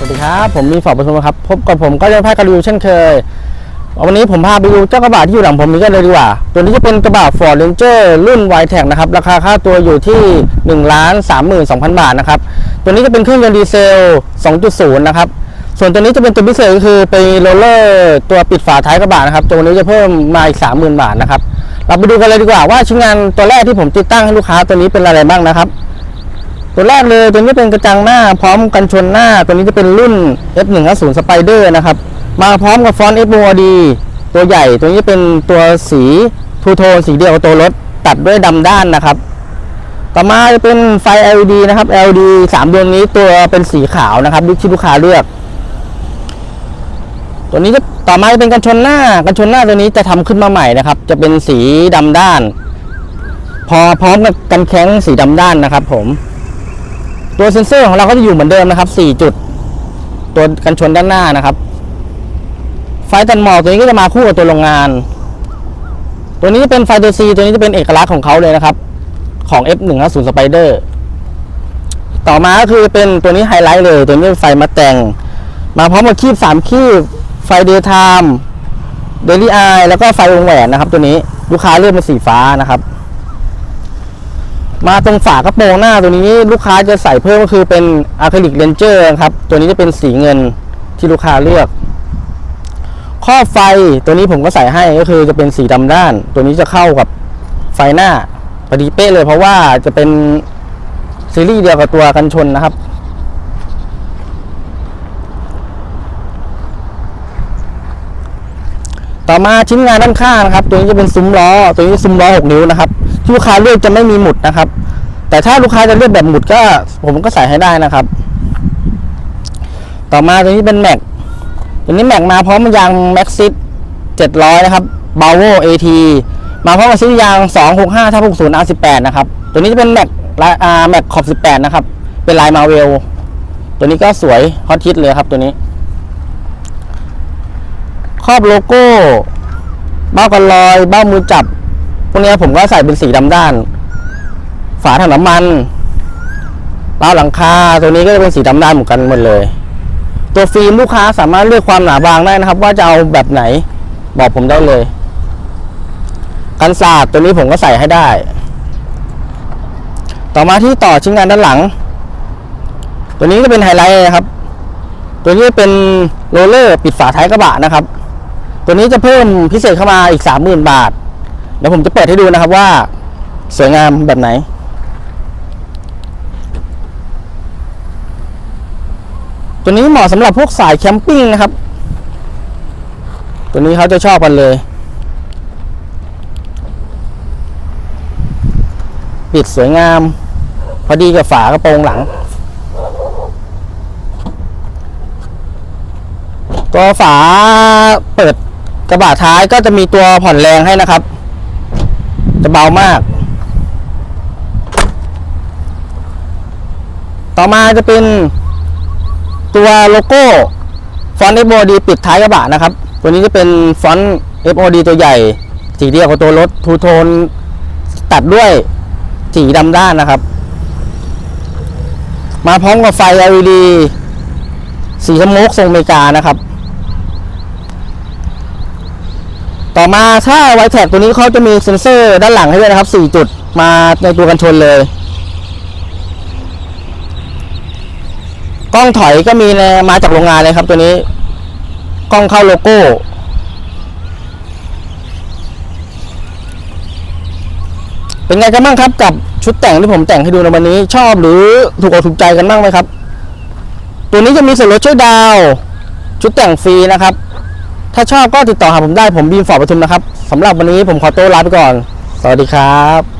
สวัสดีครับ ผมมีฝอประทุมครับ พบกับผมก็ยังพากระดูเช่นเคย วันนี้ผมพาไปดูเจ้ากระบะที่อยู่หลังผมนี้กันเลยดีกว่า ตัวนี้จะเป็นกระบะ Ford Ranger รุ่น y t e c นะครับ ราคาค่าตัวอยู่ที่1ล้าน32,000 บาทนะครับ ตัวนี้จะเป็นเครื่องยนต์ดีเซล 2.0 นะครับ ส่วนตัวนี้จะเป็นตัวพิเศษก็คือไปโรลเลอร์ตัวปิดฝาท้ายกระบะนะครับ ตัวนี้จะเพิ่มมาอีก 30,000 บาทนะครับ เราไปดูกันเลยดีกว่าว่าชิ้นงานตัวแรกที่ผมติดตั้งให้ลูกค้าตัวนี้เป็นอะไรบ้างนะครับ ตัวแรกเลยตัวนี้เป็นกระจังหน้าพร้อมกันชนหน้า ตัวนี้จะเป็นรุ่น F150 Spider นะครับ มาพร้อมกับฟอนต์ FOD ตัวใหญ่ตัวนี้เป็นตัวสีทูโทนสีเดียวกับตัวรถตัดด้วยดำด้านนะครับ ต่อมาจะเป็นไฟ LED นะครับ LED 3ดวงนี้ตัวเป็นสีขาวนะครับที่ลูกค้าเลือก ตัวนี้จะต่อมาจะเป็นกันชนหน้ากันชนหน้าตัวนี้จะทำขึ้นมาใหม่นะครับ จะเป็นสีดำด้าน พอพร้อมกับกันแข้งสีดำด้านนะครับ ผม ตัวเซ็นเซอร์ของเราก็จะอยู่เหมือนเดิมนะครับ 4 จุด ตัวกันชนด้านหน้านะครับ ไฟตันหมอกตัวนี้ก็จะมาคู่กับตัวโรงงาน ตัวนี้จะเป็นไฟตัว C ตัวนี้จะเป็นเอกลักษณ์ของเขาเลยนะครับ ของ F150 Spider ต่อมาก็คือเป็นตัวนี้ไฮไลท์เลย ตัวนี้เป็นไฟมาแต่ง มาพร้อมกับคีบ3คีบ ไฟเดย์ไทม์เดลี่ไอแล้วก็ไฟวงแหวนนะครับ ตัวนี้ลูกค้าเลือกเป็นสีฟ้านะครับ มาตรงฝากระโปรงหน้าตัวนี้ลูกค้าจะใส่เพิ่มก็คือเป็นอะคริลิกเลนเจอร์ครับ ตัวนี้จะเป็นสีเงินที่ลูกค้าเลือก ข้อไฟตัวนี้ผมก็ใส่ให้ก็คือจะเป็นสีดำด้าน ตัวนี้จะเข้ากับไฟหน้าพอดีเป๊ะเลยเพราะว่าจะเป็นซีรีส์เดียวกับตัวกันชนนะครับ ต่อมาชิ้นงานด้านข้างนะครับ ตัวนี้จะเป็นซุ้มล้อ ตัวนี้ซุ้มล้อ 6 นิ้วนะครับ ลูกค้าเลือกจะไม่มีหมุดนะครับ แต่ถ้าลูกค้าจะเลือกแบบหมุดก็ ผมก็ใส่ให้ได้นะครับ ต่อมาตัวนี้เป็นแม็กตัวนี้แม็กมาพร้อมยางแม็กซิส700นะครับบาโวเอทีมาพร้อมกับชิ้นยาง265ทับ60 R18 นะครับ ตัวนี้จะเป็นแม็กลายอ่าแม็กขอบ18นะครับ เป็นลายมาเวลตัวนี้ก็สวยฮอตฮิตเลยครับตัวนี้ครอบโลโก้ เบ้ากันลอย เบ้ามือจับ วกนี้ผมก็ใส่เป็นสีดำด้าน ฝาถังน้ำมันเบ้าหลังคาตัวนี้ก็จะเป็นสีดำด้านเหมือนกันหมดเลย ตัวฟิล์มลูกค้าสามารถเลือกความหนาบางได้นะครับ ว่าจะเอาแบบไหนบอกผมได้เลยกันศาสตร์ตัวนี้ผมก็ใส่ให้ได้ ต่อมาที่ต่อชิ้นงานด้านหลัง ตัวนี้ก็เป็นไฮไลท์นะครับ ตัวนี้เป็นโรลเลอร์ปิดฝาท้ายกระบะนะครับ ตัวนี้จะเพิ่มพิเศษเข้ามาอีก30,000บาท เดี๋ยวผมจะเปิดให้ดูนะครับว่า สวยงามแบบไหน ตัวนี้เหมาะสำหรับพวกสายแคมปิ้งนะครับ ตัวนี้เขาจะชอบกันเลย ปิดสวยงาม พอดีกับฝากระโปรงหลัง ตัวฝาเปิดกระบะท้ายก็จะมีตัวผ่อนแรงให้นะครับ จะเบามาก ต่อมาจะเป็นตัวโลโก้ฟอนต์ FOD ปิดท้ายกระบะนะครับ ตัวนี้จะเป็นฟอนต์ FOD ตัวใหญ่ สีเดียวกับตัวรถทูโทน ตัดด้วยสีดำด้านนะครับ มาพร้อมกับไฟ LED สีสโมกทรงอเมริกานะครับ ต่อมาถ้าไวแท็กตัวนี้เขาจะมีเซ็นเซอร์ด้านหลังให้ด้วยนะครับ 4 จุดมาในตัวกันชนเลย กล้องถอยก็มีในมาจากโรงงานเลยครับตัวนี้ กล้องเข้าโลโก้ เป็นไงกันบ้างครับกับชุดแต่งที่ผมแต่งให้ดูในวันนี้ชอบหรือถูกอกถูกใจกันบ้างไหมครับ ตัวนี้จะมีส่วนลดช่วยดาว ชุดแต่งฟรีนะครับ ถ้าชอบก็ติดต่อหาผมได้ผมบีมฟอร์ดปทุมนะครับสำหรับวันนี้ผมขอตัวลาไปก่อน สวัสดีครับ